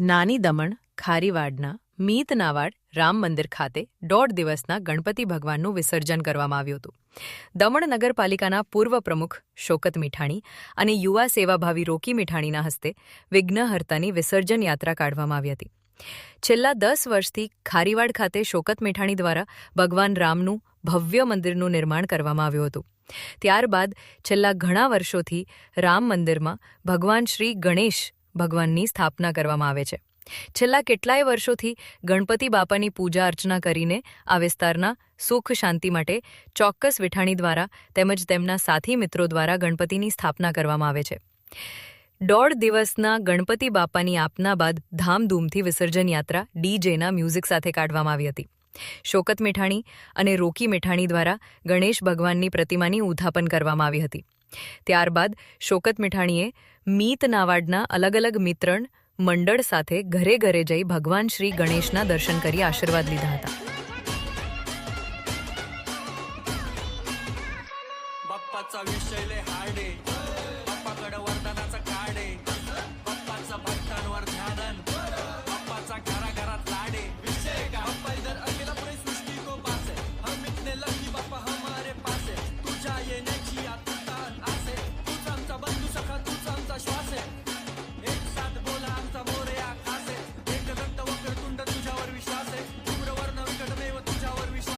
નાની દમણ, ખારીવાડના મીતનાવાડ રામ મંદિર ખાતે દોઢ દિવસના ગણપતિ ભગવાનનું વિસર્જન કરવામાં આવ્યું હતું. દમણ નગરપાલિકાના પૂર્વ પ્રમુખ શોકત મીઠાણી અને યુવા સેવાભાવી રોકી મીઠાણીના હસ્તે વિઘ્નહર્તાની વિસર્જન યાત્રા કાઢવામાં આવી હતી. છેલ્લા દસ વર્ષથી ખારીવાડ ખાતે શોકત મીઠાણી દ્વારા ભગવાન રામનું ભવ્ય મંદિરનું નિર્માણ કરવામાં આવ્યું હતું. ત્યારબાદ છેલ્લા ઘણા વર્ષોથી રામ મંદિરમાં ભગવાન શ્રી ગણેશ ભગવાનની સ્થાપના કરવામાં આવે છે. છેલ્લા કેટલાય વર્ષોથી ગણપતિ બાપાની પૂજા અર્ચના કરીને આ વિસ્તારના સુખ શાંતિ માટે ચોક્કસ વિઠાણી દ્વારા તેમજ તેમના સાથી મિત્રો દ્વારા ગણપતિની સ્થાપના કરવામાં આવે છે. દોઢ દિવસના ગણપતિ બાપાની આપના બાદ ધામધૂમથી વિસર્જન યાત્રા ડીજેના મ્યુઝિક સાથે કાઢવામાં આવી હતી. શોકત મીઠાણી અને રોકી મીઠાણી દ્વારા ગણેશ ભગવાનની પ્રતિમાની ઉત્થાપન કરવામાં આવી હતી ત્યારબાદ શોકત મીઠાણીએ મીત નાવાડના અલગ અલગ મિત્રણ મંડળ સાથે ઘરે ઘરે જઈ ભગવાન શ્રી ગણેશના દર્શન કરી આશીર્વાદ લીધા હતા बाप्पाचा विषय लय हार्डे बाप्पाकडे वरदानाचा